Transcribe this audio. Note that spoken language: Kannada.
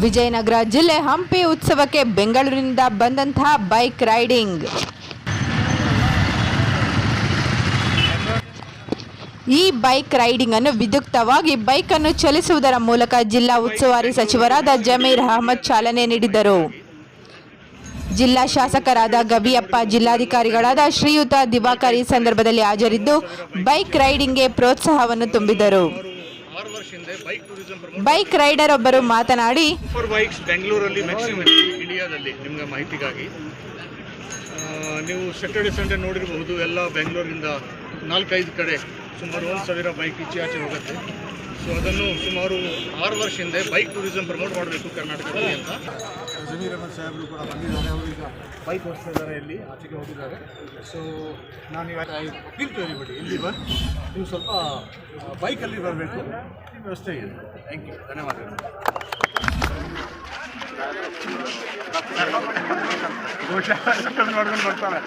ವಿಜಯನಗರ ಜಿಲ್ಲೆ ಹಂಪಿ ಉತ್ಸವಕ್ಕೆ ಬೆಂಗಳೂರಿನಿಂದ ಬಂದಂತಹ ಬೈಕ್ ರೈಡಿಂಗ್. ಈ ಬೈಕ್ ರೈಡಿಂಗ್ ಅನ್ನು ವಿದ್ಯುಕ್ತವಾಗಿ ಬೈಕ್ ಅನ್ನು ಚಲಿಸುವುದರ ಮೂಲಕ ಜಿಲ್ಲಾ ಉಸ್ತುವಾರಿ ಸಚಿವರಾದ ಜಮೀರ್ ಅಹಮದ್ ಚಾಲನೆ ನೀಡಿದರು. ಜಿಲ್ಲಾ ಶಾಸಕರಾದ ಗವಿಯಪ್ಪ, ಜಿಲ್ಲಾಧಿಕಾರಿಗಳಾದ ಶ್ರೀಯುತ ದಿವಾಕರ್ ಈ ಸಂದರ್ಭದಲ್ಲಿ ಹಾಜರಿದ್ದು ಬೈಕ್ ರೈಡಿಂಗ್ಗೆ ಪ್ರೋತ್ಸಾಹವನ್ನು ತುಂಬಿದರು. ಬೈಕ್ ರೈಡರ್ ಒಬ್ಬರು ಮಾತನಾಡಿ ಸೂಪರ್ ಬೈಕ್ಸ್ ಬೆಂಗಳೂರಲ್ಲಿ ಮ್ಯಾಕ್ಸಿಮಮ್ ಇಂಡಿಯಾದಲ್ಲಿ ನಿಮಗೆ ಮಾಹಿತಿಗಾಗಿ. ನೀವು ಸ್ಯಾಟರ್ಡೆ ಸಂಡೇ ನೋಡಿರಬಹುದು ಎಲ್ಲ ಬೆಂಗಳೂರಿನಿಂದ ನಾಲ್ಕೈದು ಕಡೆ ಸುಮಾರು ಒಂದು ಸಾವಿರ ಬೈಕ್ ಈಚೆ ಆಚೆ ಹೋಗುತ್ತೆ. ಸೊ ಅದನ್ನು ಸುಮಾರು ಆರು ವರ್ಷ ಹಿಂದೆ ಬೈಕ್ ಟೂರಿಸಂ ಪ್ರಮೋಟ್ ಮಾಡಬೇಕು ಕರ್ನಾಟಕದಲ್ಲಿ ಅಂತ. ಜಮೀರ್ ಅಹಮದ್ ಸಾಹೇಬರು ಕೂಡ ಬಂದಿದ್ದಾರೆ. ಅವರು ಈಗ ಬೈಕ್ ಓಡಿಸ್ತಾ ಇದ್ದಾರೆ ಇಲ್ಲಿ ಆಚೆಗೆ ಹೋಗಿದ್ದಾರೆ. ಸೊ ನಾನು ಇವಾಗ ಐ ತೀರ್ತೀನಿ ಎನಿಬಡಿ ಇಲ್ಲಿ ಬರ್. ನೀವು ಸ್ವಲ್ಪ ಬೈಕಲ್ಲಿ ಬರಬೇಕು. ವ್ಯವಸ್ಥೆ ಇದೆ. ಥ್ಯಾಂಕ್ ಯು ಧನ್ಯವಾದಗಳು. ಮಾಡ್ಕೊಂಡು ಬರ್ತಾರೆ.